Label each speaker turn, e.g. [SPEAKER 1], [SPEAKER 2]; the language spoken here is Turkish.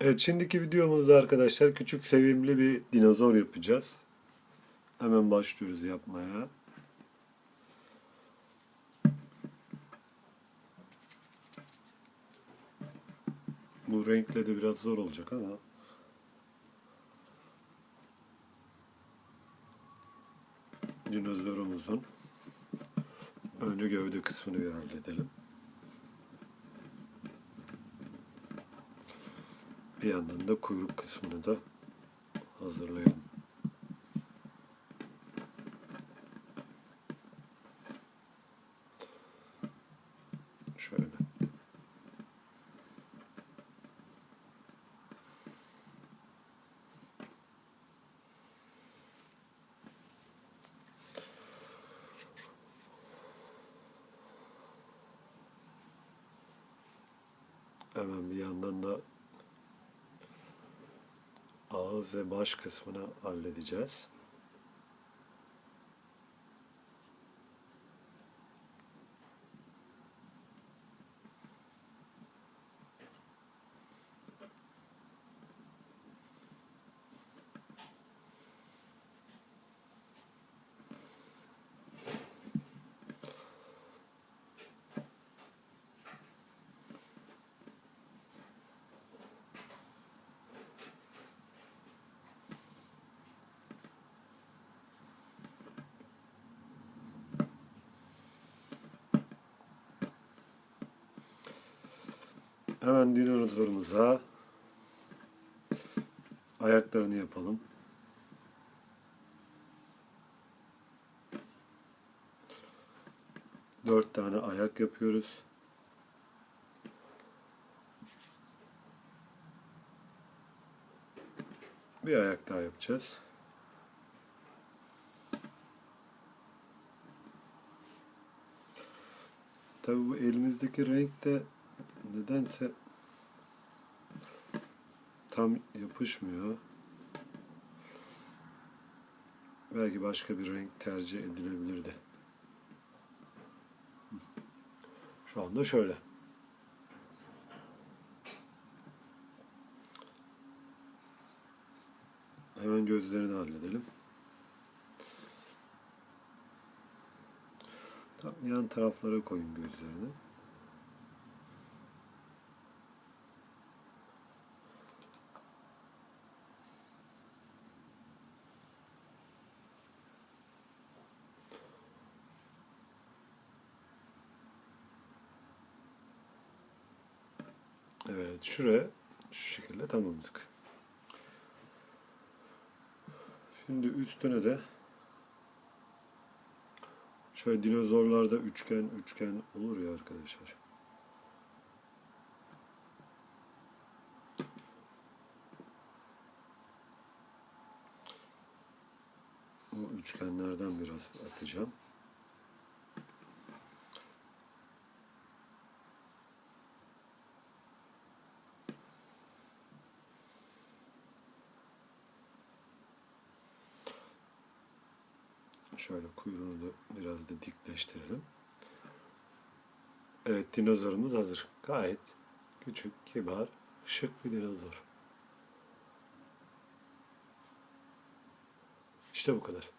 [SPEAKER 1] Evet şimdiki videomuzda arkadaşlar küçük sevimli bir dinozor yapacağız. Hemen başlıyoruz yapmaya. Bu renkle de biraz zor olacak ama. Dinozorumuzun önce gövde kısmını bir halledelim. Bir yandan da kuyruk kısmını da hazırlayalım. Şöyle. Hemen bir yandan da ağız ve baş kısmını halledeceğiz. Hemen dinozorumuza ayaklarını yapalım. Dört tane ayak yapıyoruz. Bir ayak daha yapacağız. Tabii bu elimizdeki renk de nedense tam yapışmıyor. Belki başka bir renk tercih edilebilirdi. Şu anda şöyle. Hemen gözlerini halledelim. Tam yan taraflara koyun gözlerini. Evet, şuraya şu şekilde tamamladık. Şimdi üstüne de şöyle dinozorlarda üçgen üçgen olur ya arkadaşlar. Bu üçgenlerden biraz atacağım. Şöyle kuyruğunu da biraz da dikleştirelim. Evet dinozorumuz hazır. Gayet küçük, kibar, şık bir dinozor. İşte bu kadar.